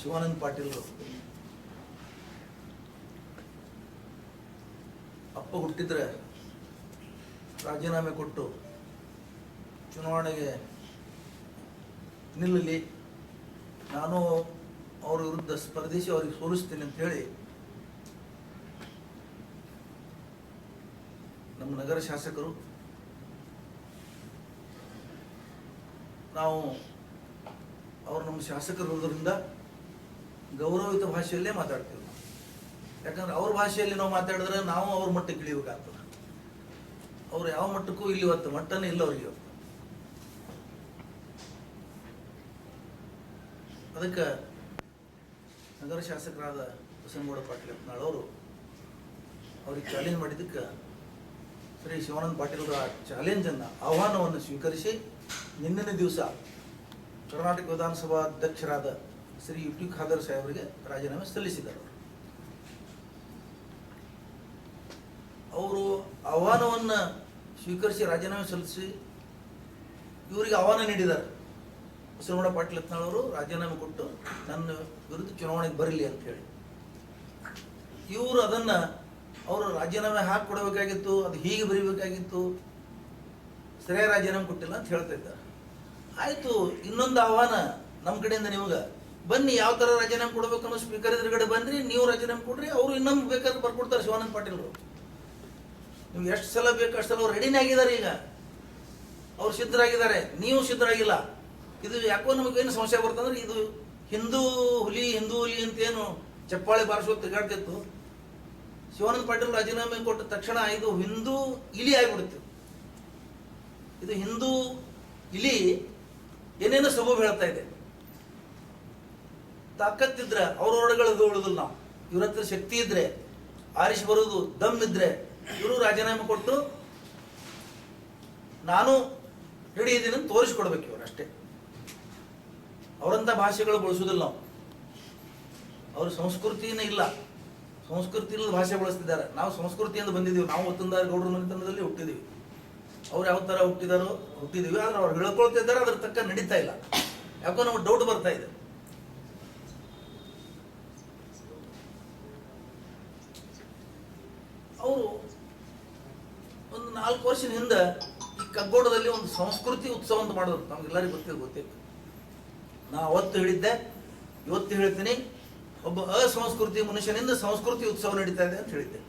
ಶಿವಾನಂದ ಪಾಟೀಲ್ ಅಪ್ಪ ಹುಟ್ಟಿದ್ರೆ ರಾಜೀನಾಮೆ ಕೊಟ್ಟು ಚುನಾವಣೆಗೆ ನಿಲ್ಲಲಿ. ನಾನು ಅವ್ರ ವಿರುದ್ಧ ಸ್ಪರ್ಧಿಸಿ ಅವ್ರಿಗೆ ಸೋಲಿಸ್ತೀನಿ ಅಂತ ಹೇಳಿ ನಮ್ಮ ನಗರ ಶಾಸಕರು, ನಾವು ಅವರು ನಮ್ಮ ಶಾಸಕರು ಇರೋದ್ರಿಂದ ಗೌರವಿತ ಭಾಷೆಯಲ್ಲೇ ಮಾತಾಡ್ತೀವಿ ನಾವು. ಯಾಕಂದ್ರೆ ಅವ್ರ ಭಾಷೆಯಲ್ಲಿ ನಾವು ಮಾತಾಡಿದ್ರೆ ನಾವು ಅವ್ರ ಮಟ್ಟಕ್ಕೆ ಇಳಿಬೇಕಾಗ್ತದೆ ಅವ್ರು ಯಾವ ಮಟ್ಟಕ್ಕೂ ಇಲ್ಲಿ ಇವತ್ತು ಮಟ್ಟನೇ ಇಲ್ಲ ಅವ್ರಿಗೆ ಇವತ್ತು ಅದಕ್ಕೆ ನಗರ ಶಾಸಕರಾದ ಬಸನಗೌಡ ಪಾಟೀಲ್ ಅವರು ಅವ್ರಿಗೆ ಚಾಲೆಂಜ್ ಮಾಡಿದ್ದಕ್ಕೆ ಶ್ರೀ ಶಿವಾನಂದ ಪಾಟೀಲ್ ಅವರ ಚಾಲೆಂಜನ್ನು ಆಹ್ವಾನವನ್ನು ಸ್ವೀಕರಿಸಿ ನಿನ್ನೆ ದಿವಸ ಕರ್ನಾಟಕ ವಿಧಾನಸಭಾ ಅಧ್ಯಕ್ಷರಾದ ಶ್ರೀ ಯು ಟಿ ಖಾದರ್ ಸಾಹೇಬರಿಗೆ ರಾಜೀನಾಮೆ ಸಲ್ಲಿಸಿದರು. ಅವರು ಆಹ್ವಾನವನ್ನು ಸ್ವೀಕರಿಸಿ ರಾಜೀನಾಮೆ ಸಲ್ಲಿಸಿ ಇವರಿಗೆ ಆಹ್ವಾನ ನೀಡಿದ್ದಾರೆ. ಬಸವನಗೌಡ ಪಾಟೀಲ್ ಅವರು ರಾಜೀನಾಮೆ ಕೊಟ್ಟು ನನ್ನ ವಿರುದ್ಧ ಚುನಾವಣೆಗೆ ಬರಲಿ ಅಂತ ಹೇಳಿ. ಇವರು ಅದನ್ನು ಅವರು ರಾಜೀನಾಮೆ ಹಾಕಿ ಕೊಡಬೇಕಾಗಿತ್ತು, ಅದು ಹೀಗೆ ಬರೀಬೇಕಾಗಿತ್ತು, ಸರಿಯಾಗಿ ರಾಜೀನಾಮೆ ಕೊಟ್ಟಿಲ್ಲ ಅಂತ ಹೇಳ್ತಾ ಇದ್ದಾರೆ. ಆಯಿತು, ಇನ್ನೊಂದು ಆಹ್ವಾನ ನಮ್ಮ ಕಡೆಯಿಂದ ನಿಮಗೆ. ಬನ್ನಿ, ಯಾವ ಥರ ರಾಜೀನಾಮೆ ಕೊಡಬೇಕು ಅನ್ನೋ ಸ್ಪೀಕರ್ ಎದುರುಗಡೆ ಬಂದ್ರಿ ನೀವು ರಾಜೀನಾಮೆ ಕೊಡ್ರಿ, ಅವರು ಇನ್ನೊಂದು ಬೇಕಾದ್ರೆ ಬರ್ಕೊಡ್ತಾರೆ ಶಿವಾನಂದ ಪಾಟೀಲ್ ಅವರು. ನೀವು ಎಷ್ಟು ಸಲ ಬೇಕು, ಅಷ್ಟು ಸಲ ಅವ್ರು ರೆಡಿನೇ ಆಗಿದ್ದಾರೆ ಈಗ. ಅವ್ರು ಸಿದ್ಧರಾಗಿದ್ದಾರೆ, ನೀವು ಸಿದ್ಧರಾಗಿಲ್ಲ. ಇದು ಯಾಕೋ ನಮಗೇನು ಸಮಸ್ಯೆ ಬರ್ತಂದ್ರೆ ಇದು ಹಿಂದೂ ಹುಲಿ ಹಿಂದೂ ಹುಲಿ ಅಂತೇನು ಚಪ್ಪಾಳೆ ಬಾರಿಸೋ ತಿರುಗಾಡ್ತಿತ್ತು ಶಿವಾನಂದ ಪಾಟೀಲ್ ರಾಜೀನಾಮೆ ಕೊಟ್ಟ ತಕ್ಷಣ ಇದು ಹಿಂದೂ ಇಲಿ ಆಗಿಬಿಡುತ್ತೆ ಇದು ಹಿಂದೂ ಇಲಿ ಏನೇನೋ ಸಬೂಬ್ ಹೇಳ್ತಾ ಇದೆ. ತಾಕತ್ತಿದ್ರೆ ಅವ್ರೊಳಗಳದು ಉಳಿದಿಲ್ಲ ನಾವು. ಇವ್ರ ಹತ್ರ ಶಕ್ತಿ ಇದ್ರೆ, ಆರಿಸಿ ಬರೋದು ದಮ್ ಇದ್ರೆ, ಇವರು ರಾಜೀನಾಮೆ ಕೊಟ್ಟು ನಾನು ರೆಡಿ ಇದ್ದೀನಿ ಅಂತ ತೋರಿಸ್ಕೊಡ್ಬೇಕು ಇವರು ಅಷ್ಟೇ. ಅವರಂಥ ಭಾಷೆಗಳು ಬಳಸೋದಿಲ್ಲ ನಾವು. ಅವ್ರ ಸಂಸ್ಕೃತಿನೇ ಇಲ್ಲ. ಸಂಸ್ಕೃತಿ ಇಲ್ಲದ ಭಾಷೆ ಬಳಸ್ತಿದ್ದಾರೆ. ನಾವು ಸಂಸ್ಕೃತಿಯಿಂದ ಬಂದಿದ್ದೀವಿ. ನಾವು ಒತ್ತಂದಾರ ಗೌಡರ ಮನೆತನದಲ್ಲಿ ಹುಟ್ಟಿದ್ದೀವಿ ಅವ್ರು ಯಾವ ಥರ ಹುಟ್ಟಿದಾರೋ ಹುಟ್ಟಿದ್ದೀವಿ ಆದ್ರೆ ಅವ್ರು ಹೇಳ್ಕೊಳ್ತಿದ್ದಾರೆ ಅದ್ರ ತಕ್ಕ ನಡೀತಾ ಇಲ್ಲ. ಯಾಕೋ ನಮ್ಗೆ ಡೌಟ್ ಬರ್ತಾ ಇದೆ ಅವರು ಒಂದು ನಾಲ್ಕು ವರ್ಷದ ಹಿಂದೆ ಈ ಕಗ್ಗೋಡದಲ್ಲಿ ಒಂದು ಸಂಸ್ಕೃತಿ ಉತ್ಸವ ಅಂತ ಮಾಡಿದ್ರು ನಮ್ಗೆಲ್ಲರಿಗೂ ಗೊತ್ತಿಲ್ಲ ಗೊತ್ತಿತ್ತು ನಾ ಅವತ್ತು ಹೇಳಿದ್ದೆ, ಇವತ್ತು ಹೇಳ್ತೀನಿ, ಒಬ್ಬ ಅಸಂಸ್ಕೃತಿ ಮನುಷ್ಯನಿಂದ ಸಂಸ್ಕೃತಿ ಉತ್ಸವ ನಡೀತಾ ಇದೆ ಅಂತ ಹೇಳಿದ್ದೆ.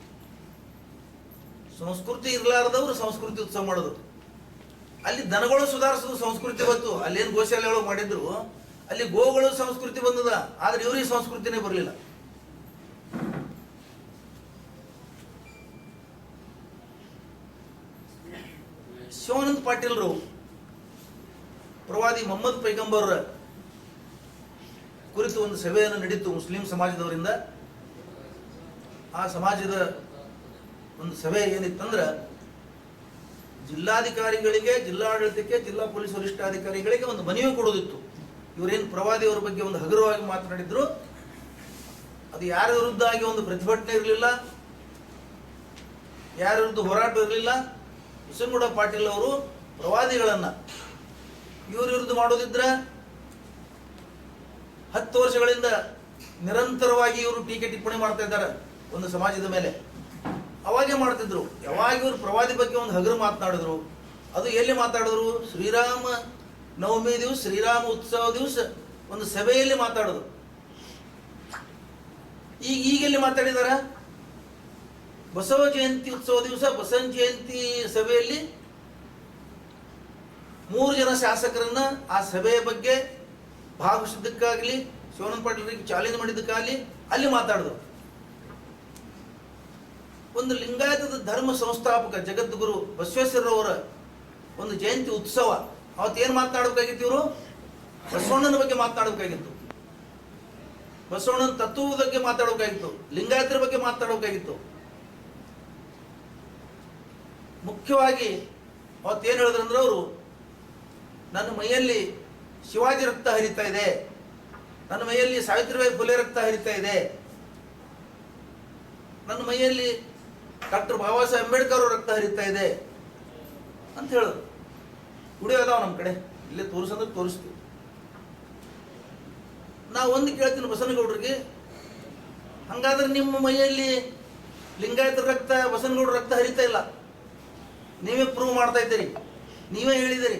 ಸಂಸ್ಕೃತಿ ಇರಲಾರದವ್ರು ಸಂಸ್ಕೃತಿ ಉತ್ಸವ ಮಾಡೋದು. ಅಲ್ಲಿ ದನಗಳು ಸುಧಾರಿಸೋದು ಸಂಸ್ಕೃತಿ ಬಂತು ಅಲ್ಲೇನು ಗೋಶಾಲೆಗಳು ಮಾಡಿದ್ರು, ಅಲ್ಲಿ ಗೋಗಳು ಸಂಸ್ಕೃತಿ ಬಂದದ, ಆದ್ರೆ ಇವ್ರಿಗೆ ಸಂಸ್ಕೃತಿನೇ ಬರಲಿಲ್ಲ. ಶಿವಾನಂದ ಪಾಟೀಲ್ರು, ಪ್ರವಾದಿ ಮೊಹಮ್ಮದ್ ಪೈಗಂಬರ್ ಕುರಿತು ಒಂದು ಸಭೆಯನ್ನು ನಡೀತು ಮುಸ್ಲಿಂ ಸಮಾಜದವರಿಂದ. ಆ ಸಮಾಜದ ಒಂದು ಸಭೆ ಏನಿತ್ತಂದ್ರೆ, ಜಿಲ್ಲಾಧಿಕಾರಿಗಳಿಗೆ, ಜಿಲ್ಲಾಡಳಿತಕ್ಕೆ, ಜಿಲ್ಲಾ ಪೊಲೀಸ್ ವರಿಷ್ಠಾಧಿಕಾರಿಗಳಿಗೆ ಒಂದು ಮನವಿ ಕೊಡೋದಿತ್ತು ಇವರೇನು ಪ್ರವಾದಿಯವರ ಬಗ್ಗೆ ಒಂದು ಹಗುರವಾಗಿ ಮಾತನಾಡಿದ್ರು? ಅದು ಯಾರ ವಿರುದ್ಧ ಆಗಿ ಒಂದು ಪ್ರತಿಭಟನೆ ಇರಲಿಲ್ಲ? ಯಾರ ವಿರುದ್ಧ ಹೋರಾಟ ಇರಲಿಲ್ಲ? ಬಸನಗೌಡ ಪಾಟೀಲ್ ಅವರು ಪ್ರವಾದಿಗಳನ್ನ. ಇವ್ರ ವಿರುದ್ಧ ಮಾಡೋದಿದ್ರ ಹತ್ತು ವರ್ಷಗಳಿಂದ ನಿರಂತರವಾಗಿ ಇವರು ಟೀಕೆ ಟಿಪ್ಪಣಿ ಮಾಡ್ತಾ ಇದ್ದಾರೆ ಒಂದು ಸಮಾಜದ ಮೇಲೆ. ಅವಾಗೇ ಮಾಡ್ತಿದ್ರು. ಯಾವಾಗ ಇವರು ಪ್ರವಾದಿ ಬಗ್ಗೆ ಒಂದು ಹಗರು ಮಾತನಾಡಿದ್ರು, ಅದು ಎಲ್ಲಿ ಮಾತಾಡಿದ್ರು ಶ್ರೀರಾಮ ನವಮಿ ದಿವಸ, ಶ್ರೀರಾಮ ಉತ್ಸವ ದಿವಸ ಒಂದು ಸಭೆಯಲ್ಲಿ ಮಾತಾಡೋದು ಈಗ ಈಗೆಲ್ಲಿ ಮಾತಾಡಿದಾರ ಬಸವ ಜಯಂತಿ ಉತ್ಸವ ದಿವಸ ಬಸವ ಜಯಂತಿ ಸಭೆಯಲ್ಲಿ ಮೂರು ಜನ ಶಾಸಕರನ್ನ ಆ ಸಭೆಯ ಬಗ್ಗೆ ಭಾಗವಹಿಸಿದ್ದಕ್ಕಾಗಲಿ ಶಿವನ ಪಾಟೀಲ್ರಿಗೆ ಚಾಲೆಂಜ್ ಮಾಡಿದ್ದಕ್ಕಾಗಲಿ ಅಲ್ಲಿ ಮಾತಾಡಿದ್ರು. ಒಂದು ಲಿಂಗಾಯತದ ಧರ್ಮ ಸಂಸ್ಥಾಪಕ ಜಗದ್ಗುರು ಬಸವೇಶ್ವರರವರ ಒಂದು ಜಯಂತಿ ಉತ್ಸವ. ಅವತ್ತೇನು ಮಾತನಾಡಬೇಕಾಗಿತ್ತು ಇವರು? ಬಸವಣ್ಣನ ಬಗ್ಗೆ ಮಾತನಾಡಬೇಕಾಗಿತ್ತು ಬಸವಣ್ಣನ ತತ್ವದ ಬಗ್ಗೆ ಮಾತಾಡಬೇಕಾಗಿತ್ತು. ಲಿಂಗಾಯತರ ಬಗ್ಗೆ ಮಾತಾಡಬೇಕಾಗಿತ್ತು. ಮುಖ್ಯವಾಗಿ ಅವತ್ತೇನು ಹೇಳಿದ್ರಂದ್ರೆ ಅವರು, ನನ್ನ ಮೈಯಲ್ಲಿ ಶಿವಾಜಿ ರಕ್ತ ಹರಿತಾ ಇದೆ. ನನ್ನ ಮೈಯಲ್ಲಿ ಸಾವಿತ್ರಿಬಾಯಿ ಫುಲೆ ರಕ್ತ ಹರಿತಾ ಇದೆ. ನನ್ನ ಮೈಯಲ್ಲಿ ಡಾಕ್ಟರ್ ಬಾಬಾ ಸಾಹೇಬ್ ಅಂಬೇಡ್ಕರ್ ರಕ್ತ ಹರಿತಾ ಇದೆ. ಅಂತ ಹೇಳೋದು ಗುಡಿ ಅದಾವ ನಮ್ಮ ಕಡೆ. ಇಲ್ಲೇ ತೋರಿಸಂದ್ರೆ ತೋರಿಸ್ತೀವಿ. ನಾ ಒಂದು ಕೇಳ್ತೀನಿ ಬಸನಗೌಡ್ರಿಗೆ. ಹಂಗಾದ್ರೆ ನಿಮ್ಮ ಮೈಯಲ್ಲಿ ಲಿಂಗಾಯತರ ರಕ್ತ, ಬಸನಗೌಡ್ರ ರಕ್ತ ಹರಿತಾ ಇಲ್ಲ. ನೀವೇ ಪ್ರೂವ್ ಮಾಡ್ತಾ ಇದ್ದೀರಿ. ನೀವೇ ಹೇಳಿದಿರಿ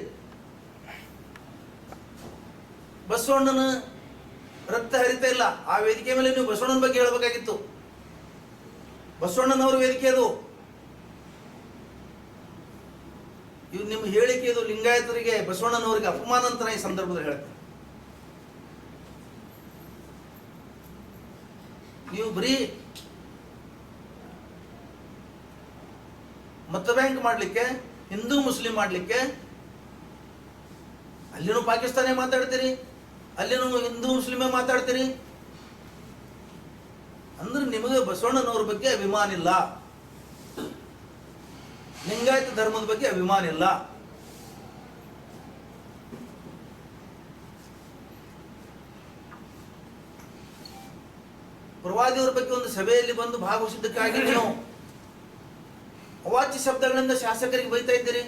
ಬಸವಣ್ಣನ ರಕ್ತ ಹರಿತ ಇಲ್ಲ. ಆ ವೇದಿಕೆ ಮೇಲೆ ನೀವು ಬಸವಣ್ಣನ ಬಗ್ಗೆ ಹೇಳಬೇಕಾಗಿತ್ತು. ಬಸವಣ್ಣನವರ ವೇದಿಕೆ ಅದು. ಇವ್ ನಿಮ್ಮ ಹೇಳಿಕೆ ಇದು ಲಿಂಗಾಯತರಿಗೆ, ಬಸವಣ್ಣನವರಿಗೆ ಅಪಮಾನ ಅಂತ ಈ ಸಂದರ್ಭದಲ್ಲಿ ಹೇಳ್ತೇನೆ. ನೀವು ಬರೀ ಮತ ಬ್ಯಾಂಕ್ ಮಾಡ್ಲಿಕ್ಕೆ? ಹಿಂದೂ, ಮುಸ್ಲಿಂ ಮಾಡ್ಲಿಕ್ಕೆ? ಅಲ್ಲಿನೂ ಪಾಕಿಸ್ತಾನೇ ಮಾತಾಡ್ತೀರಿ? ಅಲ್ಲಿನೂ ಹಿಂದೂ, ಮುಸ್ಲಿಮೇ ಮಾತಾಡ್ತೀರಿ? ಅಂದ್ರೆ ನಿಮಗೆ ಬಸವಣ್ಣನವ್ರ ಬಗ್ಗೆ ಅಭಿಮಾನ ಇಲ್ಲ. ಲಿಂಗಾಯತ ಧರ್ಮದ ಬಗ್ಗೆ ಅಭಿಮಾನ ಇಲ್ಲ. ಪ್ರವಾದಿಯವರ ಬಗ್ಗೆ ಒಂದು ಸಭೆಯಲ್ಲಿ ಬಂದು ಭಾಗವಹಿಸಿದ್ದಕ್ಕಾಗಿ ನೀವು ಅವಾಚ್ಯ ಶಬ್ದಗಳಿಂದ ಶಾಸಕರಿಗೆ ಬೈತಾ ಇದ್ದೀರಿ?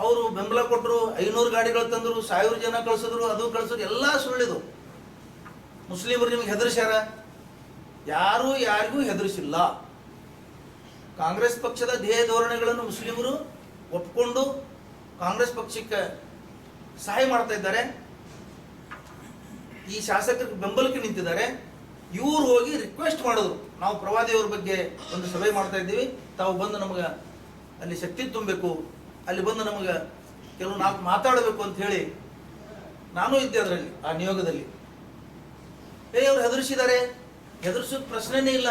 ಅವರು ಬೆಂಬಲ ಕೊಟ್ಟರು, ಐನೂರು ಗಾಡಿಗಳು ತಂದರು, ಸಾವಿರ ಜನ ಕಳಿಸಿದ್ರು, ಅದು ಕಳಿಸಿದ್ರು, ಎಲ್ಲ ಸುಳ್ಳಿದು. ಮುಸ್ಲಿಮರು ನಿಮ್ಗೆ ಹೆದರ್ಸ್ಯಾರ? ಯಾರೂ ಯಾರಿಗೂ ಹೆದರಿಸಿಲ್ಲ. ಕಾಂಗ್ರೆಸ್ ಪಕ್ಷದ ಧ್ಯೇಯ ಧೋರಣೆಗಳನ್ನು ಮುಸ್ಲಿಮರು ಒಪ್ಕೊಂಡು ಕಾಂಗ್ರೆಸ್ ಪಕ್ಷಕ್ಕೆ ಸಹಾಯ ಮಾಡ್ತಾ ಇದ್ದಾರೆ. ಈ ಶಾಸಕರಿಗೆ ಬೆಂಬಲಕ್ಕೆ ನಿಂತಿದ್ದಾರೆ. ಇವ್ರು ಹೋಗಿ ರಿಕ್ವೆಸ್ಟ್ ಮಾಡಿದ್ರು. ನಾವು ಪ್ರವಾದಿಯವ್ರ ಬಗ್ಗೆ ಒಂದು ಸಭೆ ಮಾಡ್ತಾ ಇದ್ದೀವಿ. ತಾವು ಬಂದು ನಮಗೆ ಅಲ್ಲಿ ಶಕ್ತಿ ತುಂಬಬೇಕು. ಅಲ್ಲಿ ಬಂದು ನಮಗೆ ಕೆಲವು ನಾಲ್ಕು ಮಾತಾಡಬೇಕು ಅಂತ ಹೇಳಿ ನಾನು ಇದ್ದೆ ಅದರಲ್ಲಿ, ಆ ನಿಯೋಗದಲ್ಲಿ. ಏ ಅವ್ರು ಹೆದರಿಸಿದ್ದಾರೆ ಹೆದರ್ಸೋದ್ ಪ್ರಶ್ನೆನೇ ಇಲ್ಲ.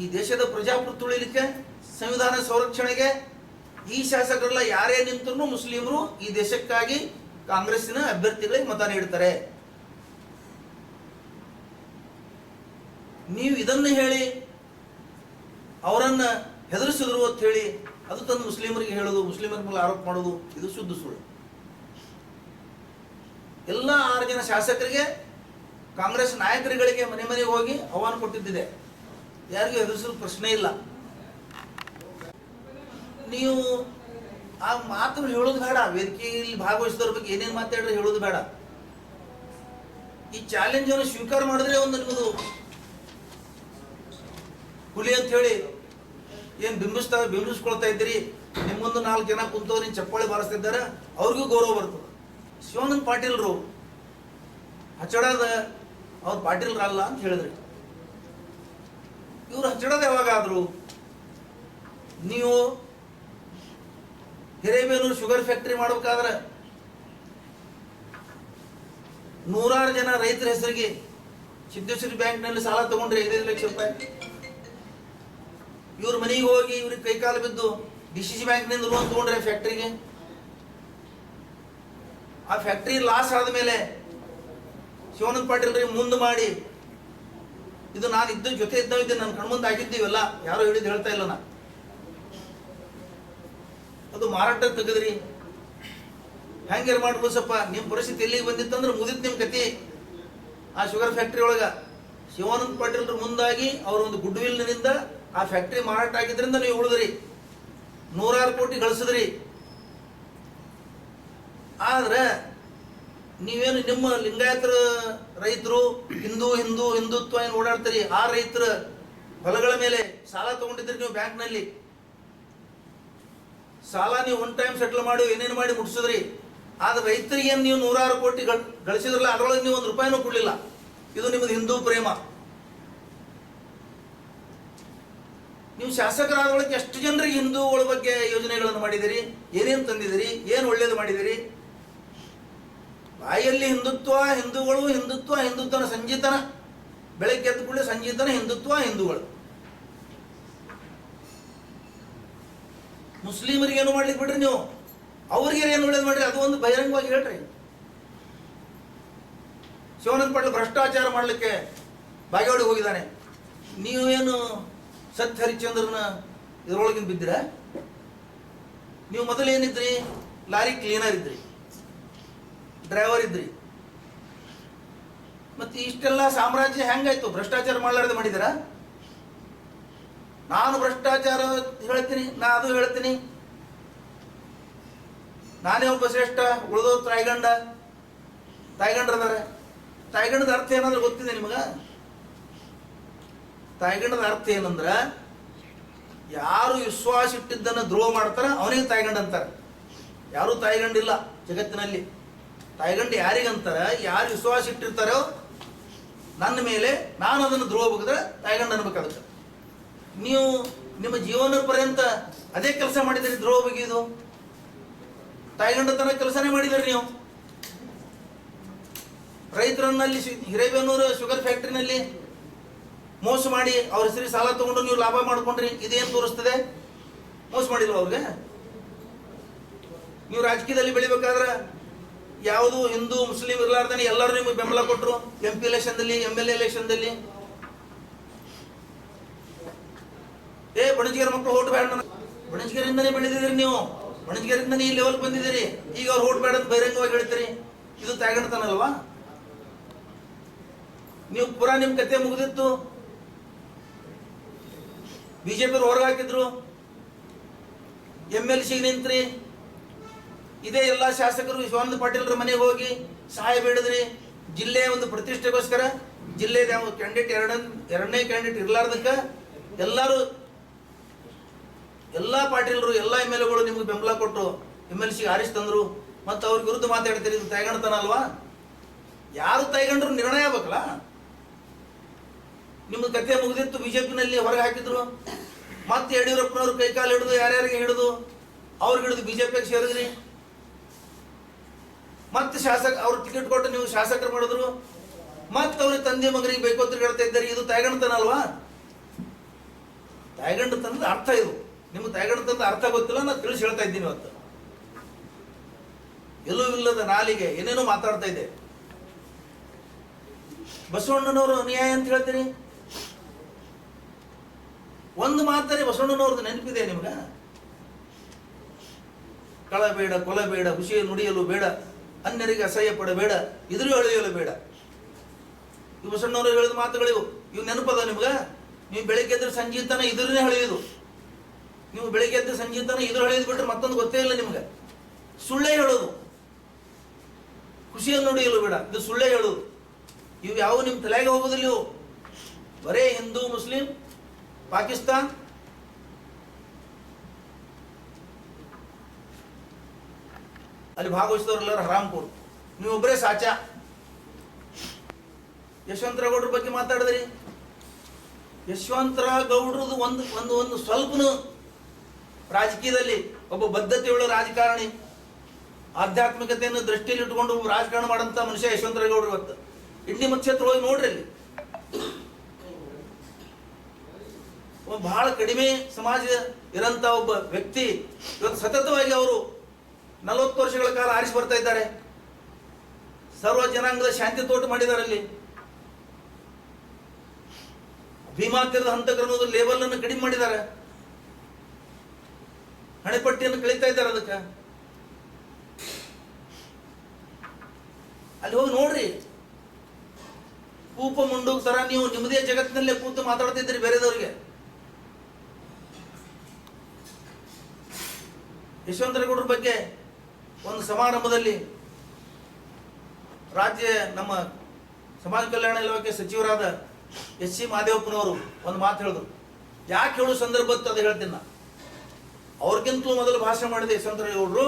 ಈ ದೇಶದ ಪ್ರಜಾಪ್ರಭುತ್ವ ಉಳಿಲಿಕ್ಕೆ ಸಂವಿಧಾನ ಸಂರಕ್ಷಣೆಗೆ ಈ ಶಾಸಕರೆಲ್ಲ ಯಾರೇ ನಿಂತರೂ ಮುಸ್ಲಿಮರು ಈ ದೇಶಕ್ಕಾಗಿ ಕಾಂಗ್ರೆಸ್ಸಿನ ಅಭ್ಯರ್ಥಿಗಳಿಗೆ ಮತ ನೀಡ್ತಾರೆ. ನೀವು ಇದನ್ನು ಹೇಳಿ, ಅವರನ್ನು ಹೆದರಿಸಿದ್ರು ಅಂತ ಹೇಳಿ, ಅದು ತಂದು ಮುಸ್ಲಿಮರಿಗೆ ಹೇಳೋದು, ಮುಸ್ಲಿಮರ ಮೇಲೆ ಆರೋಪ ಮಾಡೋದು, ಇದು ಶುದ್ಧ ಸುಳ್ಳು. ಎಲ್ಲ ಆರು ಜನ ಶಾಸಕರಿಗೆ, ಕಾಂಗ್ರೆಸ್ ನಾಯಕರುಗಳಿಗೆ ಮನೆ ಮನೆಗೆ ಹೋಗಿ ಆಹ್ವಾನ ಕೊಟ್ಟಿದ್ದಿದೆ. ಯಾರಿಗೂ ಹೆದರಿಸಲು ಪ್ರಶ್ನೆ ಇಲ್ಲ. ನೀವು ಆ ಮಾತು ಹೇಳೋದು ಬೇಡ. ವೇದಿಕೆಯಲ್ಲಿ ಭಾಗವಹಿಸಿದವ್ರ ಬಗ್ಗೆ ಏನೇನು ಮಾತಾಡ್ರೆ ಹೇಳೋದು ಬೇಡ. ಈ ಚಾಲೆಂಜ್ ಅನ್ನು ಸ್ವೀಕಾರ ಮಾಡಿದ್ರೆ ಒಂದು ನಿಮ್ಮದು ಹುಲಿ ಅಂತ ಹೇಳಿ ಏನ್ ಬಿಂಬಿಸ್ತಾ ಬಿಂಬಿಸ್ಕೊಳ್ತಾ ಇದ್ದೀರಿ? ನಿಮ್ಮೊಂದು ನಾಲ್ಕು ಜನ ಕುಂತವ್ರು ನೀನು ಚಪ್ಪಾಳೆ ಬಾರಿಸ್ತಿದ್ದಾರೆ, ಅವ್ರಿಗೂ ಗೌರವ ಬರ್ತದೆ. ಶಿವಾನಂದ ಪಾಟೀಲ್ರು ಹಚ್ಚಡದ ಅವ್ರು ಪಾಟೀಲ್ರಲ್ಲ ಅಂತ ಹೇಳಿದ್ರಿ. ಇವ್ರು ಹಚ್ಚಡದ ಯಾವಾಗಾದ್ರು ನೀವು ಹಿರೇಬೇನೂರು ಶುಗರ್ ಫ್ಯಾಕ್ಟರಿ ಮಾಡ್ಬೇಕಾದ್ರೆ ನೂರಾರು ಜನ ರೈತರ ಹೆಸರಿಗೆ ಸಿದ್ದೇಶ್ವರಿ ಬ್ಯಾಂಕ್ನಲ್ಲಿ ಸಾಲ ತಗೊಂಡ್ರೆ ಐದೈದು ಲಕ್ಷ ರೂಪಾಯಿ. ಇವ್ರ ಮನೆಗೆ ಹೋಗಿ ಇವ್ರಿಗೆ ಕೈಕಾಲು ಬಿದ್ದು ಡಿ ಸಿ ಸಿ ಬ್ಯಾಂಕ್ನಿಂದ ಲೋನ್ ತಗೊಂಡ್ರೆ ಫ್ಯಾಕ್ಟ್ರಿಗೆ ಆ ಫ್ಯಾಕ್ಟ್ರಿ ಲಾಸ್ ಆದಮೇಲೆ ಶಿವನಂದ ಪಾಟೀಲ್ ರೀ ಮುಂದೆ ಮಾಡಿ, ಇದು ನಾನು ಇದ್ದ ಜೊತೆ ಇದ್ದವಿದ್ದೆ ನನ್ನ ಕಣ್ಮುಂದೆ ಆಗಿದ್ದೀವಲ್ಲ, ಯಾರೋ ಹೇಳಿದ್ ಹೇಳ್ತಾ ಇಲ್ಲ ನಾ ಅದು ಮಾರಾಟ ತೆಗೆದ್ರಿ. ಮಾಡ್ಬೋದು ಸಪ್ಪ? ನಿಮ್ಮ ಪರಿಸ್ಥಿತಿ ಎಲ್ಲಿಗೆ ಬಂದಿತ್ತಂದ್ರೆ ಮುಗಿದ್ ನಿಮ್ಮ ಕತಿ. ಆ ಶುಗರ್ ಫ್ಯಾಕ್ಟ್ರಿ ಒಳಗ ಶಿವಾನಂದ ಪಾಟೀಲ್ರ ಮುಂದಾಗಿ ಅವ್ರ ಒಂದು ಗುಡ್ ವಿಲ್ನಿಂದ ಆ ಫ್ಯಾಕ್ಟ್ರಿ ಮಾರಾಟ ಆಗಿದ್ರಿಂದ ನೀವು ಉಳಿದ್ರಿ. ನೂರಾರು ಕೋಟಿ ಗಳಿಸಿದ್ರಿ. ಆದ್ರೆ ನೀವೇನು ನಿಮ್ಮ ಲಿಂಗಾಯತರ ರೈತರು ಹಿಂದೂ ಹಿಂದೂ, ಹಿಂದುತ್ವ ಏನು ಓಡಾಡ್ತೀರಿ? ಆ ರೈತರ ಹೊಲಗಳ ಮೇಲೆ ಸಾಲ ತಗೊಂಡಿದ್ರಿ ನೀವು ಬ್ಯಾಂಕ್ನಲ್ಲಿ. ಸಾಲ ನೀವು ಒನ್ ಟೈಮ್ ಸೆಟ್ಲ್ ಮಾಡಿ, ಏನೇನು ಮಾಡಿ ಮುಟ್ಸಿದ್ರಿ. ಆದ್ರೆ ರೈತರಿಗೆ ನೀವು ನೂರಾರು ಕೋಟಿ ಗಳಿಸಿದ್ರಲ್ಲ, ಅದರೊಳಗೆ ನೀವು ಒಂದು ರೂಪಾಯಿನೂ ಕೊಡಲಿಲ್ಲ. ಇದು ನಿಮ್ಮದು ಹಿಂದೂ ಪ್ರೇಮ. ನೀವು ಶಾಸಕರಾದ ಒಳಗೆ ಎಷ್ಟು ಜನರಿಗೆ ಹಿಂದೂಗಳ ಬಗ್ಗೆ ಯೋಜನೆಗಳನ್ನು ಮಾಡಿದಿರಿ? ಏನೇನು ತಂದಿದಿರಿ? ಏನು ಒಳ್ಳೇದು ಮಾಡಿದಿರಿ? ಬಾಯಲ್ಲಿ ಹಿಂದುತ್ವ, ಹಿಂದೂಗಳು ಹಿಂದುತ್ವ, ಹಿಂದುತ್ವನ ಸಂಜೀತನ. ಬೆಳಗ್ಗೆ ಎದ್ದ ಕೂಡಲೇ ಸಂಜೀತನ, ಹಿಂದುತ್ವ, ಹಿಂದೂಗಳು. ಮುಸ್ಲಿಮರಿಗೆ ಏನು ಮಾಡ್ಲಿಕ್ಕೆ ಬಿಡ್ರಿ ನೀವು? ಅವ್ರಿಗೆ ಏನು ಒಳ್ಳೇದು ಮಾಡ್ರಿ? ಅದು ಒಂದು ಬಹಿರಂಗವಾಗಿ ಹೇಳ್ರಿ. ಶಿವಾನಂದ ಪಾಟೀಲ್ ಭ್ರಷ್ಟಾಚಾರ ಮಾಡಲಿಕ್ಕೆ ಬಾಗೇವಾಡಿಗೆ ಹೋಗಿದ್ದಾನೆ. ನೀವೇನು ಸತ್ಯ ಹರಿಶ್ಚಂದ್ರನ ಇದರೊಳಗಿನ ಬಿದ್ದಿರ? ನೀವು ಮೊದಲು ಏನಿದ್ರಿ? ಲಾರಿ ಕ್ಲೀನರ್ ಇದ್ರಿ. ಡ್ರೈವರ್ ಇದ್ರಿ. ಮತ್ತೆ ಇಷ್ಟೆಲ್ಲ ಸಾಮ್ರಾಜ್ಯ ಹೆಂಗಾಯ್ತು? ಭ್ರಷ್ಟಾಚಾರ ಮಾಡಲಾರ್ದು ಮಾಡಿದಿರ? ನಾನು ಭ್ರಷ್ಟಾಚಾರ ಹೇಳ್ತೀನಿ, ನಾ ಅದು ಹೇಳ್ತೀನಿ. ನಾನೇ ಒಬ್ಬ ಶ್ರೇಷ್ಠ ಉಳಿದೋ ತಾಯ್ಗಂಡ. ತಾಯ್ಗಂಡ್ರ ಅದಾರೆ ತಾಯ್ಗಂಡದ ಅರ್ಥ ಏನಾದ್ರೂ ಗೊತ್ತಿದೆ ನಿಮಗ? ತಾಯ್ಗಂಡದ ಅರ್ಥ ಏನಂದ್ರ ಯಾರು ವಿಶ್ವಾಸ ಇಟ್ಟಿದ್ದನ್ನು ದ್ರೋಹ ಮಾಡ್ತಾರ, ಅವನಿಗೆ ತಾಯ್ಗಂಡ ಅಂತಾರ. ಯಾರು ತಾಯ್ಗಂಡಿಲ್ಲ ಜಗತ್ತಿನಲ್ಲಿ. ತಾಯ್ಗಂಡ ಯಾರಿಗಂತಾರ? ಯಾರು ವಿಶ್ವಾಸ ಇಟ್ಟಿರ್ತಾರೋ ನನ್ನ ಮೇಲೆ ನಾನು ಅದನ್ನು ದ್ರೋಹ ಬಗ್ಗೆ ತಾಯ್ಗಂಡ ಅನ್ಬೇಕು ಅದಕ್ಕೆ ನೀವು ನಿಮ್ಮ ಜೀವನ ಪರ್ಯಂತ ಅದೇ ಕೆಲಸ ಮಾಡಿದಿರಿ ದ್ರೋಹ ತಾಯ್ಗಂಡ ತಾಯ್ಗಂಡತನ ಕೆಲಸನೇ ಮಾಡಿದಿರಿ ನೀವು. ರೈತರನ್ನಲ್ಲಿ ಹಿರೇಬೆನ್ನೂರು ಶುಗರ್ ಫ್ಯಾಕ್ಟ್ರಿನಲ್ಲಿ ಮೋಸ ಮಾಡಿ ಅವ್ರ ಹೆಸರಿ ಸಾಲ ತಗೊಂಡು ನೀವು ಲಾಭ ಮಾಡ್ಕೊಂಡ್ರಿ, ಇದೇನು ತೋರಿಸ್ತದೆ? ಮೋಸ ಮಾಡಿಲ್ವ ಅವ್ರಿಗೆ? ನೀವು ರಾಜಕೀಯದಲ್ಲಿ ಬೆಳಿಬೇಕಾದ್ರೆ ಯಾವುದು ಹಿಂದೂ, ಮುಸ್ಲಿಂ ಇರ್ಲಾರ್ದಾನೆ ಎಲ್ಲರೂ ನಿಮಗೆ ಬೆಂಬಲ ಕೊಟ್ಟರು ಎಂ ಪಿ ಎಲೆಕ್ಷನ್ದಲ್ಲಿ ಎಂ ಎಲ್ ಎಲೆಕ್ಷನ್ದಲ್ಲಿ ಏ, ಬಣಜಿಗರ ಮಕ್ಕಳು ಓಟ್ ಬೇಡ. ಬಣಜಿಗರಿಂದನೇ ಬೆಳೆದಿದ್ದೀರಿ ನೀವು. ಬಣಜಿಗರಿಂದನೇ ಈ ಲೆವೆಲ್ ಬಂದಿದ್ದೀರಿ. ಈಗ ಅವ್ರು ಓಟ್ ಬೇಡ ಅಂತ ಬಹಿರಂಗವಾಗಿ ಹೇಳ್ತೀರಿ. ಇದು ತಾಗಣ್ತಾನಲ್ವಾ ನೀವು ಪುರಾ ನಿಮ್ ಕತೆ ಮುಗಿದಿತ್ತು. ಬಿಜೆಪಿ ಹೊರಗೆ ಹಾಕಿದ್ರು? ಎಂ ಎಲ್ ಸಿ ನಿಂತ್ರಿ? ಇದೇ ಎಲ್ಲ ಶಾಸಕರು ಶಿವಾನಂದ ಪಾಟೀಲ್ರ ಮನೆಗೆ ಹೋಗಿ ಸಹಾಯ ಬೇಡಿದ್ರಿ. ಜಿಲ್ಲೆಯ ಒಂದು ಪ್ರತಿಷ್ಠೆಗೋಸ್ಕರ ಜಿಲ್ಲೆ ಯಾವ ಕ್ಯಾಂಡಿಡೇಟ್ ಎರಡ ಎರಡನೇ ಕ್ಯಾಂಡಿಡೇಟ್ ಇರ್ಲಾರ್ದಕ್ಕ ಎಲ್ಲರೂ, ಎಲ್ಲ ಪಾಟೀಲರು, ಎಲ್ಲ ಎಂ ಎಲ್ ಎಗಳು ನಿಮ್ಗೆ ಬೆಂಬಲ ಕೊಟ್ಟು ಎಂ ಎಲ್ ಸಿ ಆರಿಸ್ ತಂದ್ರು. ಮತ್ತು ಅವ್ರ ವಿರುದ್ಧ ಮಾತಾಡ್ತೀರಿ ಇದು ತೈಗಣ್ತಾನಲ್ವಾ ಯಾರು ತೈಗಂಡ್ರು ನಿರ್ಣಯ ಆಗ್ಬೇಕಲ್ಲ? ನಿಮ್ಮ ಕತೆ ಮುಗಿದಿತ್ತು, ಬಿಜೆಪಿನಲ್ಲಿ ಹೊರಗೆ ಹಾಕಿದ್ರು. ಮತ್ತೆ ಯಡಿಯೂರಪ್ಪನವ್ರು ಕೈಕಾಲು ಹಿಡಿದು ಯಾರ್ಯಾರಿಗೆ ಹಿಡಿದು? ಅವ್ರಿಗೆ ಹಿಡಿದು ಬಿಜೆಪಿಗೆ ಸೇರಿದ್ರಿ. ಮತ್ತೆ ಶಾಸಕ, ಅವ್ರ ಟಿಕೆಟ್ ಕೊಟ್ಟು ನೀವು ಶಾಸಕರು ಮಾಡಿದ್ರು. ಮತ್ತೆ ಅವ್ರಿಗೆ ತಂದೆ ಮಗನಿಗೆ ಅಂತ ಹೇಳ್ತಾ ಇದ್ದಾರೆ. ಇದು ತಾಯ್ಗಣತನ ಅಲ್ವಾ? ತಾಯ್ಗಂಡತನದ ಅರ್ಥ ಇದು. ನಿಮ್ಗೆ ತಾಯ್ಗಂಡತನದ ಅರ್ಥ ಗೊತ್ತಿಲ್ಲ ನಾನು ತಿಳಿಸಿ ಹೇಳ್ತಾ ಇದ್ದೀನಿ ಇವತ್ತು. ಎಲ್ಲೂ ಇಲ್ಲದ ನಾಲಿಗೆ ಏನೇನೋ ಮಾತಾಡ್ತಾ ಇದೆ. ಬಸವಣ್ಣನವರು ಅನ್ಯಾಯ ಅಂತ ಹೇಳ್ತೀರಿ? ಒಂದು ಮಾತಾರೆ ಬಸವಣ್ಣನವ್ರದ್ದು ನೆನಪಿದೆ ನಿಮ್ಗ? ಕಳಬೇಡ ಕೊಲಬೇಡ ಹುಷಿಯ ನುಡಿಯಲು ಬೇಡ, ಅನ್ಯರಿಗೆ ಅಸಹ್ಯ ಪಡಬೇಡ ಇದ್ರೂ ಎಳೆಯಲು ಬೇಡ. ಇವು ಬಸವಣ್ಣವರು ಹೇಳಿದ ಮಾತುಗಳಿವು. ಇವು ನೆನಪದ ನಿಮ್ಗ? ನೀವು ಬೆಳಿಗ್ಗೆ ಎದ್ರೆ ಸಂಜೀತನ ಇದ್ರೇ ಹಳೆಯೋದು ನೀವು ಬೆಳಿಗ್ಗೆ ಎದ್ದು ಸಂಜೀತನ ಇದ್ರ ಹಳೆಯೋದು ಬಿಟ್ರೆ ಮತ್ತೊಂದು ಗೊತ್ತೇ ಇಲ್ಲ ನಿಮ್ಗೆ. ಸುಳ್ಳೇ ಹೇಳೋದು. ಖುಷಿಯನ್ನು ನುಡಿಯಲು ಬೇಡ, ಇದು ಸುಳ್ಳೇ ಹೇಳೋದು. ಇವು ಯಾವ ನಿಮ್ಮ ತಲೆಗೆ ಹೋಗೋದಿಲ್ಲ ಇವು? ಬರೇ ಹಿಂದೂ, ಮುಸ್ಲಿಂ ಪಾಕಿಸ್ತಾನ್? ಅಲ್ಲಿ ಭಾಗವಹಿಸಿದವರೆಲ್ಲರೂ ಹರಾಮ್ಪುರ್ ನೀವೊಬ್ಬರೇ ಸಾಚ. ಯಶವಂತರಾವ್ ಗೌಡ್ರ ಬಗ್ಗೆ ಮಾತಾಡಿದ್ರಿ. ಯಶವಂತರ ಗೌಡ್ರದ್ದು ಒಂದು ಒಂದು ಒಂದು ಸ್ವಲ್ಪನು ರಾಜಕೀಯದಲ್ಲಿ ಒಬ್ಬ ಬದ್ಧತೆಯುಳ್ಳ ರಾಜಕಾರಣಿ. ಆಧ್ಯಾತ್ಮಿಕತೆಯನ್ನು ದೃಷ್ಟಿಯಲ್ಲಿ ಒಬ್ಬ ರಾಜಕಾರಣ ಮಾಡಂತ ಮನುಷ್ಯ ಯಶವಂತರ ಗೌಡ್ರು ಇವತ್ತು ಇಂಡಿ ಮತಕ್ಷೇತ್ರ ಹೋಗಿ ನೋಡ್ರಿ ಅಲ್ಲಿ. ಬಹಳ ಕಡಿಮೆ ಸಮಾಜ ಇರಂತ ಒಬ್ಬ ವ್ಯಕ್ತಿ ಇವತ್ತು ಸತತವಾಗಿ ಅವರು ನಲವತ್ತು ವರ್ಷಗಳ ಕಾಲ ಆರಿಸಿ ಬರ್ತಾ ಇದ್ದಾರೆ. ಸರ್ವ ಜನಾಂಗದ ಶಾಂತಿ ತೋಟ ಮಾಡಿದ್ದಾರೆ ಅಲ್ಲಿ. ಭೀಮಾ ತೀರದ ಹಂತಕರು ಲೇಬಲ್ ಅನ್ನು ಕಡಿಮೆ ಮಾಡಿದ್ದಾರೆ. ಹಣೆಪಟ್ಟಿಯನ್ನು ಕಳೀತಾ ಇದ್ದಾರೆ ಅದಕ್ಕೆ. ಅಲ್ಲಿ ಹೋಗಿ ನೋಡ್ರಿ. ಕೂಪ ಮುಂಡು ತರ ನೀವು ನಿಮ್ಮದೇ ಜಗತ್ತಿನಲ್ಲೇ ಕೂತು ಮಾತಾಡ್ತಿದ್ದೀರಿ ಬೇರೆದವ್ರಿಗೆ. ಯಶವಂತರಗೌಡ್ರ ಬಗ್ಗೆ ಒಂದು ಸಮಾರಂಭದಲ್ಲಿ ರಾಜ್ಯ ನಮ್ಮ ಸಮಾಜ ಕಲ್ಯಾಣ ಇಲಾಖೆ ಸಚಿವರಾದ ಎಸ್ ಸಿ ಮಾದೇವಪ್ಪನವರು ಒಂದು ಮಾತು ಹೇಳಿದ್ರು. ಯಾಕೆ ಹೇಳೋ ಸಂದರ್ಭ ಅದು ಹೇಳ್ತೀನಿ ಅವ್ರಿಗಿಂತಲೂ ಮೊದಲು ಭಾಷಣ ಮಾಡಿದ ಯಶವಂತರಗೌಡರು,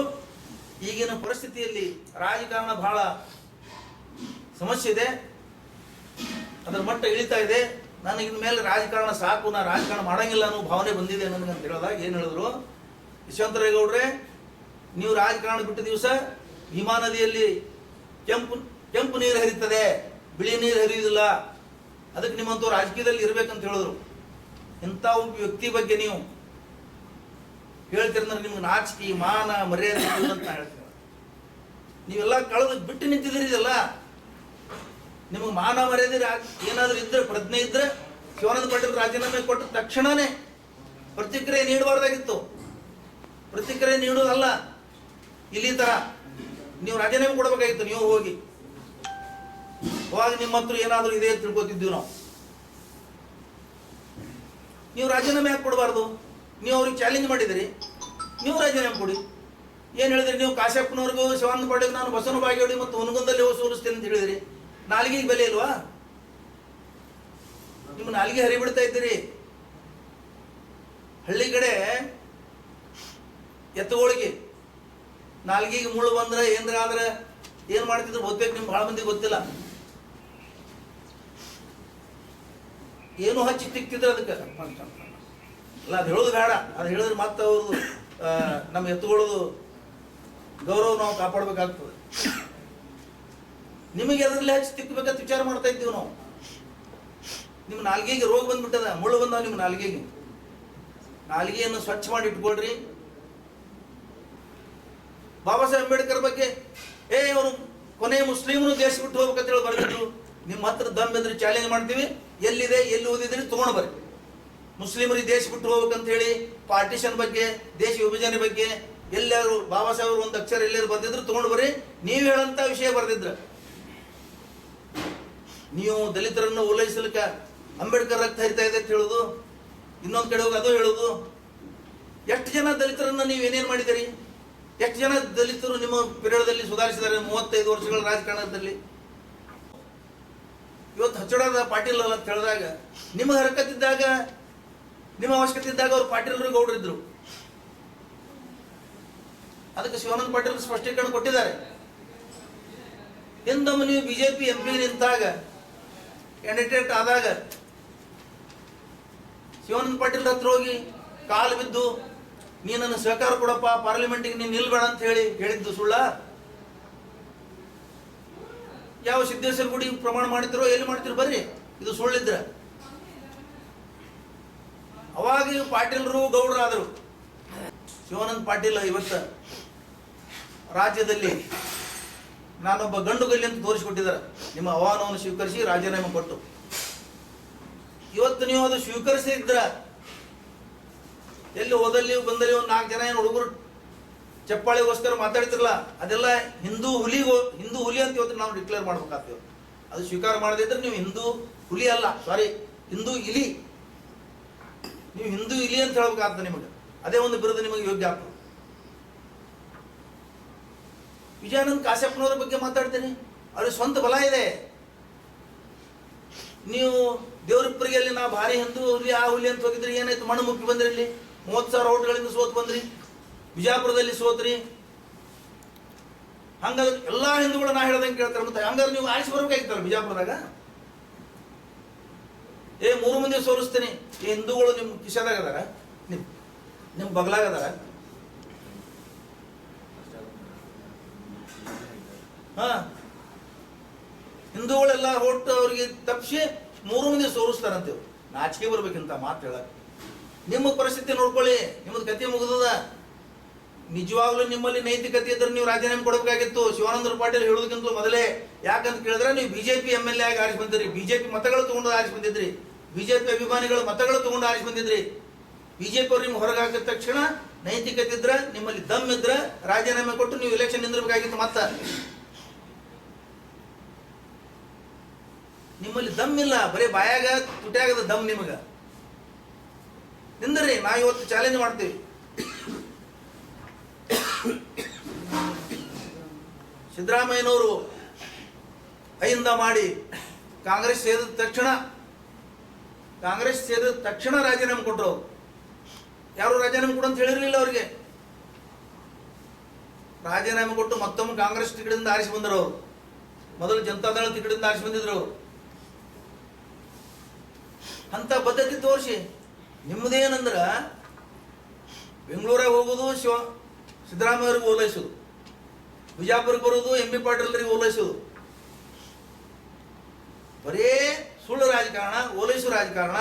ಈಗಿನ ಪರಿಸ್ಥಿತಿಯಲ್ಲಿ ರಾಜಕಾರಣ ಬಹಳ ಸಮಸ್ಯೆ ಇದೆ. ಅದರ ಮಟ್ಟ ಇಳಿತಾ ಇದೆ. ನನಗಿನ ಮೇಲೆ ರಾಜಕಾರಣ ಸಾಕು ನಾನು ರಾಜಕಾರಣ ಮಾಡಂಗಿಲ್ಲ ಅನ್ನೋ ಭಾವನೆ ಬಂದಿದೆ ನನಗೆ ಅಂತ ಹೇಳಿದಾಗ ಏನು ಹೇಳಿದ್ರು. ಯಶವಂತರೇಗೌಡ್ರೆ ನೀವು ರಾಜಕಾರಣ ಬಿಟ್ಟ ದಿವಸ ಭೀಮಾ ನದಿಯಲ್ಲಿ ಕೆಂಪು ಕೆಂಪು ನೀರು ಹರಿತದೆ, ಬಿಳಿ ನೀರು ಹರಿಯುವುದಿಲ್ಲ. ಅದಕ್ಕೆ ನಿಮ್ಮಂತೂ ರಾಜಕೀಯದಲ್ಲಿ ಇರಬೇಕಂತ ಹೇಳಿದ್ರು. ಇಂಥ ಒಬ್ಬ ವ್ಯಕ್ತಿ ಬಗ್ಗೆ ನೀವು ಹೇಳ್ತಿರಂದ್ರೆ ನಿಮ್ಗೆ ನಾಚಿಕೆ, ಮಾನ, ಮರ್ಯಾದೆ ಅಂತ ಹೇಳ್ತೀನಿ ನೀವೆಲ್ಲ ಕಳೆದು ಬಿಟ್ಟು ನಿಂತಿದ್ದೀರಿ ಇದೆಲ್ಲ. ನಿಮಗೆ ಮಾನ, ಮರ್ಯಾದೆ ಏನಾದರೂ ಏನಾದ್ರೂ ಇದ್ರೆ, ಪ್ರಜ್ಞೆ ಇದ್ರೆ ಶಿವಾನಂದ ಪಾಟೀಲ್ ರಾಜೀನಾಮೆ ಕೊಟ್ಟ ತಕ್ಷಣನೇ ಪ್ರತಿಕ್ರಿಯೆ ನೀಡಬಾರ್ದಾಗಿತ್ತು. ಪ್ರತಿಕ್ರಿಯೆ ನೀಡೋದಲ್ಲ ಇಲ್ಲಿ ತರ. ನೀವು ರಾಜೀನಾಮೆ ಕೊಡಬೇಕಾಗಿತ್ತು, ನೀವು ಹೋಗಿ. ಅವಾಗ ನಿಮ್ಮ ಹತ್ರ ಏನಾದರೂ ಇದೆ ಅಂತ ತಿಳ್ಕೊತಿದ್ದೀವಿ ನಾವು. ನೀವು ರಾಜೀನಾಮೆ ಯಾಕೆ ಕೊಡಬಾರ್ದು? ನೀವು ಅವ್ರಿಗೆ ಚಾಲೆಂಜ್ ಮಾಡಿದಿರಿ ನೀವು ರಾಜೀನಾಮೆ ಕೊಡಿ. ಏನು ಹೇಳಿದ್ರಿ? ನೀವು ಕಾಶ್ಯಪ್ಪನವ್ರಿಗೂ ಶಿವಾನಂದ ಪಾಟೀಲ್ ನಾನು ಬಸವನ ಬಾಗೇಡಿ ಮತ್ತು ಹುನಗುಂದಲ್ಲಿ ಸೋಲಿಸ್ತೇನೆ ಅಂತ ಹೇಳಿದ್ರಿ. ನಾಲ್ಗಿಗೆ ಬೆಲೆ ಇಲ್ವಾ? ನಿಮ್ಮ ನಾಲ್ಗೆ ಹರಿಬಿಡ್ತಾ ಇದ್ದೀರಿ. ಹಳ್ಳಿ ಕಡೆ ಎತ್ತುಗಳಿಗೆ ನಾಲ್ಗಿಗೆ ಮುಳ್ಳು ಬಂದ್ರೆ ಏನ್ರ ಆದ್ರೆ ಏನ್ ಮಾಡ್ತಿದ್ರು ಓದ್ಬೇಕು ನಿಮ್ಗೆ ಬಹಳ ಮಂದಿ ಗೊತ್ತಿಲ್ಲ. ಏನು ಹಚ್ಚಿ ತಿಕ್ತಿದ್ರು ಅದಕ್ಕೆ? ಅಲ್ಲ, ಅದು ಹೇಳೋದು ಬೇಡ. ಅದು ಹೇಳಿದ್ರೆ ಮತ್ತೆ ಅವ್ರದ್ದು ನಮ್ಮ ಎತ್ತುಗಳದು ಗೌರವ ನಾವು ಕಾಪಾಡಬೇಕಾಗ್ತದೆ. ನಿಮಗೆ ಅದರಲ್ಲಿ ಹಚ್ಚಿ ತಿಕ್ಕಬೇಕಂತ ವಿಚಾರ ಮಾಡ್ತಾ ಇದ್ದೀವಿ ನಾವು. ನಿಮ್ಮ ನಾಲ್ಗೆಗೆ ರೋಗ ಬಂದ್ಬಿಟ್ಟದ, ಮುಳ್ಳು ಬಂದಾವ ನಿಮ್ಮ ನಾಲ್ಗೆಗೆ. ನಾಲ್ಗೆಯನ್ನು ಸ್ವಚ್ಛ ಮಾಡಿ ಇಟ್ಕೊಳ್ರಿ. ಬಾಬಾ ಸಾಹೇಬ್ ಅಂಬೇಡ್ಕರ್ ಬಗ್ಗೆ, ಏ ಅವರು ಕೊನೆ ಮುಸ್ಲಿಮರು ದೇಶ ಬಿಟ್ಟು ಹೋಗ್ಬೇಕಂತ ಹೇಳಿ ಬರೆದಿದ್ರು. ನಿಮ್ಮ ಹತ್ರ ದಮ್ ಎಂದ್ರೆ ಚಾಲೆಂಜ್ ಮಾಡ್ತೀವಿ. ಎಲ್ಲಿದೆ, ಎಲ್ಲಿ ಓದಿದ್ರೆ ತಗೊಂಡು ಬರ್ರಿ. ಮುಸ್ಲಿಮರಿಗೆ ದೇಶ ಬಿಟ್ಟು ಹೋಗ್ಬೇಕಂತ ಹೇಳಿ ಪಾರ್ಟಿಷನ್ ಬಗ್ಗೆ, ದೇಶ ವಿಭಜನೆ ಬಗ್ಗೆ ಎಲ್ಲರೂ, ಬಾಬಾ ಸಾಹೇಬ್ರು ಒಂದು ಅಕ್ಷರ ಎಲ್ಲರೂ ಬರೆದಿದ್ರು, ತಗೊಂಡು ಬರ್ರಿ. ನೀವು ಹೇಳಂತ ವಿಷಯ ಬರೆದಿದ್ರ. ನೀವು ದಲಿತರನ್ನು ಓಲೈಸಲಿಕ್ಕೆ ಅಂಬೇಡ್ಕರ್ ರಕ್ತ ಹರಿತಾ ಇದೆ ಅಂತ ಹೇಳುದು, ಇನ್ನೊಂದು ಕಡೆ ಹೋಗಿ ಅದು ಹೇಳುದು. ಎಷ್ಟು ಜನ ದಲಿತರನ್ನ ನೀವು ಏನೇನು ಮಾಡಿದಿರಿ ಎಷ್ಟು ಜನ ದಲಿತರು ನಿಮ್ಮ ಪಿರಿಯಡದಲ್ಲಿ ಸುಧಾರಿಸಿದ್ದಾರೆ? ಮೂವತ್ತೈದು ವರ್ಷಗಳ ರಾಜಕಾರಣದಲ್ಲಿ? ಇವತ್ತು ಹಚ್ಚಡದ ಪಾಟೀಲ್ ಅಲ್ಲ ಅಂತ ಹೇಳಿದಾಗ, ನಿಮ್ಮ ಹರಕತ್ತಿದ್ದಾಗ, ನಿಮ್ಮ ಅವಶ್ಯಕತೆ ಇದ್ದಾಗ ಅವ್ರು ಪಾಟೀಲರು ಗೌಡರಿದ್ರು. ಅದಕ್ಕೆ ಶಿವಾನಂದ ಪಾಟೀಲ್ ಸ್ಪಷ್ಟೀಕರಣ ಕೊಟ್ಟಿದ್ದಾರೆ. ಎಂದೊಮ್ಮೆ ನೀವು ಬಿಜೆಪಿ ಎಂ ಪಿ ನಿಂತಾಗ, ಕ್ಯಾಂಡಿಡೇಟ್ ಆದಾಗ, ಶಿವಾನಂದ ಪಾಟೀಲ್ ಹತ್ರ ಹೋಗಿ ಕಾಲು ಬಿದ್ದು ನೀ ಸ್ವೀಕಾರ ಕೊಡಪ್ಪ ಪಾರ್ಲಿಮೆಂಟಿಗೆ ನೀನು ನಿಲ್ಬೇಡ ಅಂತ ಹೇಳಿ ಹೇಳಿದ್ದು ಸುಳ್ಳ? ಯಾವ ಸಿದ್ದೇಶ್ವರ ಗುಡಿ ಪ್ರಮಾಣ ಮಾಡಿದ್ರೋ, ಎಲ್ಲಿ ಮಾಡ್ತಿರೋ ಬರ್ರಿ? ಇದು ಸುಳ್ಳಿದ್ರೆ. ಅವಾಗ ಪಾಟೀಲರು ಗೌಡರಾದರು. ಶಿವಾನಂದ್ ಪಾಟೀಲ್ ಇವತ್ತ ರಾಜ್ಯದಲ್ಲಿ ನಾನೊಬ್ಬ ಗಂಡು ಗಲ್ಲಿ ಅಂತ ತೋರಿಸಿಕೊಟ್ಟಿದ್ದಾರೆ. ನಿಮ್ಮ ಆಹ್ವಾನವನ್ನು ಸ್ವೀಕರಿಸಿ ರಾಜೀನಾಮೆ ಕೊಟ್ಟು. ಇವತ್ತು ನೀವು ಅದು ಸ್ವೀಕರಿಸಿದ್ರ ಎಲ್ಲಿ ಹೋದಲ್ಲಿ ಬಂದಲ್ಲಿ ಒಂದು ನಾಲ್ಕು ಜನ ಏನು ಹುಡುಗರು ಚಪ್ಪಾಳಿಗೋಸ್ಕರ ಮಾತಾಡ್ತಿರಲ್ಲ ಅದೆಲ್ಲ ಹಿಂದೂ ಹುಲಿಗೋ, ಹಿಂದೂ ಹುಲಿ ಅಂತ ಇವತ್ತು ನಾವು ಡಿಕ್ಲೇರ್ ಮಾಡ್ಬೇಕಾಗ್ತೇವೆ ಅದು ಸ್ವೀಕಾರ ಮಾಡದಿದ್ರೆ ನೀವು ಹಿಂದೂ ಹುಲಿ ಅಲ್ಲ ಸಾರಿ ಹಿಂದೂ ಇಲಿ. ನೀವು ಹಿಂದೂ ಇಲಿ ಅಂತ ಹೇಳ್ಬೇಕಾಗ್ತದೆ ನಿಮಗೆ. ಅದೇ ಒಂದು ಬಿರುದು ನಿಮಗೆ ಯೋಗ್ಯ ಆಗ್ತದೆ. ವಿಜಯಾನಂದ್ ಕಾಶ್ಯಪ್ಪನವರ ಬಗ್ಗೆ ಮಾತಾಡ್ತೀನಿ. ಅವ್ರಿಗೆ ಸ್ವಂತ ಬಲ ಇದೆ. ನೀವು ದೇವರಿಪ್ಪರಿಗೆಲ್ಲಿ ನಾವು ಭಾರಿ ಹಿಂದೂ ಹುಲಿ, ಆ ಹುಲಿ ಅಂತ ಹೋಗಿದ್ರೆ ಏನಾಯ್ತು? ಮಣ್ಣು ಮುಕ್ಕಿ ಬಂದ್ರಿ ಇಲ್ಲಿ? ಮೂವತ್ತು ಸಾವಿರ ಓಟ್ಗಳಿಂದ ಸೋತ್ ಬಂದ್ರಿ. ಬಿಜಾಪುರದಲ್ಲಿ ಸೋತ್ರಿ. ಹಂಗಾದ್ರೆ ಎಲ್ಲಾ ಹಿಂದೂಗಳು ನಾ ಹೇಳ್ದಂಗೆ ಕೇಳ್ತಾರೆ ಮತ್ತೆ ಹಂಗಾದ್ರೆ ನೀವು ಆರಿಸಿ ಬರ್ಬೇಕಾಗಿತ್ತಲ್ಲ ಬಿಜಾಪುರದಾಗ ಏ, ಮೂರು ಮಂದಿ ಸೋರಿಸ್ತೀನಿ ಈ ಹಿಂದೂಗಳು ನಿಮ್ಮ ಕಿಶದಾಗ ಅದಾರ? ನಿಮ್ ನಿಮ್ಮ ಬಗ್ಲಾಗ ಅದಾರ? ಹಾ. ಹಿಂದೂಗಳೆಲ್ಲ ಹೊಟ್ಟು ಅವ್ರಿಗೆ ತಪ್ಪಿಸಿ ಮೂರು ಮಂದಿ ಸೋರಿಸ್ತಾರಂತೇವ್ ನಾಚಿಕೆ ಬರ್ಬೇಕಿಂತ ಮಾತು ಹೇಳಕ್ ನಿಮ್ಮ ಪರಿಸ್ಥಿತಿ ನೋಡ್ಕೊಳ್ಳಿ, ನಿಮ್ಮದು ಕತೆ ಮುಗಿದದ. ನಿಜವಾಗ್ಲೂ ನಿಮ್ಮಲ್ಲಿ ನೈತಿಕತೆ ಇದ್ರೆ ನೀವು ರಾಜೀನಾಮೆ ಕೊಡಬೇಕಾಗಿತ್ತು. ಶಿವಾನಂದ ಪಾಟೀಲ್ ಹೇಳೋದಕ್ಕಿಂತಲೂ ಮೊದಲೇ, ಯಾಕಂತ ಕೇಳಿದ್ರೆ ನೀವು ಬಿಜೆಪಿ ಎಂ ಎಲ್ ಎ ಆಗಿ ಆರಿಸಿ ಬಂದಿರಿ. ಬಿಜೆಪಿ ಮತಗಳು ತಗೊಂಡು ಆರಿಸಿ ಬಂದಿದ್ರಿ. ಬಿಜೆಪಿ ಅಭಿಮಾನಿಗಳು ಮತಗಳು ತಗೊಂಡು ಆರಿಸಿ ಬಂದಿದ್ರಿ. ಬಿಜೆಪಿ ಅವ್ರು ನಿಮ್ಗೆ ಹೊರಗೆ ಹಾಕಿದ ತಕ್ಷಣ ನೈತಿಕತೆ ಇದ್ರೆ, ನಿಮ್ಮಲ್ಲಿ ದಮ್ ಇದ್ರೆ ರಾಜೀನಾಮೆ ಕೊಟ್ಟು ನೀವು ಎಲೆಕ್ಷನ್ ನಿಂದಿರ್ಬೇಕಾಗಿತ್ತು ಮತ್ತ. ನಿಮ್ಮಲ್ಲಿ ದಮ್ ಇಲ್ಲ, ಬರೀ ಬಾಯಾಗ ತುಟಿಯಾಗದ ದಮ್ ನಿಮಗ. ನಿಂದ್ರಿ, ನಾ ಇವತ್ತು ಚಾಲೆಂಜ್ ಮಾಡ್ತೀವಿ ಸಿದ್ದರಾಮಯ್ಯನವರು ಕೈಯಿಂದ ಮಾಡಿ ಕಾಂಗ್ರೆಸ್ ಸೇರಿದ ತಕ್ಷಣ, ಕಾಂಗ್ರೆಸ್ ಸೇರಿದ ತಕ್ಷಣ ರಾಜೀನಾಮೆ ಕೊಟ್ಟರು. ಯಾರು ರಾಜೀನಾಮೆ ಕೊಡು ಅಂತ ಹೇಳಿರಲಿಲ್ಲ ಅವರಿಗೆ. ರಾಜೀನಾಮೆ ಕೊಟ್ಟು ಮತ್ತೊಮ್ಮೆ ಕಾಂಗ್ರೆಸ್ ಟಿಕೆಟಿಂದ ಆರಿಸಿ ಬಂದರು ಅವರು. ಮೊದಲು ಜನತಾದಳ ಟಿಕೆಟಿಂದ ಆರಿಸಿ ಬಂದಿದ್ರು ಅಂತ ಪದ್ಧತಿ ತೋರಿಸಿ ನಿಮ್ಮದೇನಂದ್ರ ಬೆಂಗಳೂರಾಗ ಹೋಗೋದು, ಶಿವ, ಸಿದ್ದರಾಮಯ್ಯವ್ರಿಗೆ ಓಲೈಸೋದು. ಬಿಜಾಪುರಕ್ಕೆ ಬರೋದು, ಎಂ ಬಿ ಪಾಟೀಲ್ರಿಗೆ ಓಲೈಸೋದು. ಬರೇ ಸುಳ್ಳು ರಾಜಕಾರಣ, ಓಲೈಸು ರಾಜಕಾರಣ.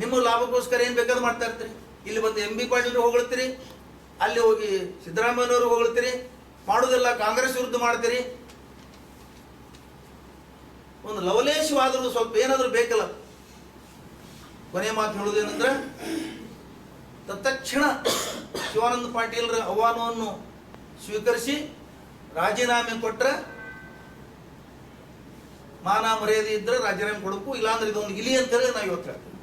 ನಿಮ್ಮ ಲಾಭಕ್ಕೋಸ್ಕರ ಏನು ಬೇಕಾದ್ರೆ ಮಾಡ್ತಾ ಇರ್ತೀರಿ. ಇಲ್ಲಿ ಬಂದು ಎಂ ಬಿ ಪಾಟೀಲ್ ಹೊಗಳ್ತೀರಿ, ಅಲ್ಲಿ ಹೋಗಿ ಸಿದ್ದರಾಮಯ್ಯನವರು ಹೊಗಳ್ತೀರಿ, ಮಾಡೋದೆಲ್ಲ ಕಾಂಗ್ರೆಸ್ ವಿರುದ್ಧ ಮಾಡ್ತೀರಿ. ಒಂದು ಲವಲೇಶವಾದರೂ ಸ್ವಲ್ಪ ಏನಾದರೂ ಬೇಕಲ್ಲ. ಕೊನೆ ಮಾತು ಹೇಳುವುದೇನೆಂದ್ರೆ ತತ್ಕ್ಷಣ ಶಿವಾನಂದ ಪಾಟೀಲ್ರ ಆಹ್ವಾನವನ್ನು ಸ್ವೀಕರಿಸಿ ರಾಜೀನಾಮೆ ಕೊಟ್ಟರೆ ಮಾನ ಮರ್ಯಾದೆ ಇದ್ರೆ ರಾಜೀನಾಮೆ ಕೊಡಬೇಕು, ಇಲ್ಲಾಂದ್ರೆ ಇದೊಂದು ಇಲಿ ಅಂತ ಹೇಳಿ ನಾವು ಇವತ್ತು ಹೇಳ್ತೀವಿ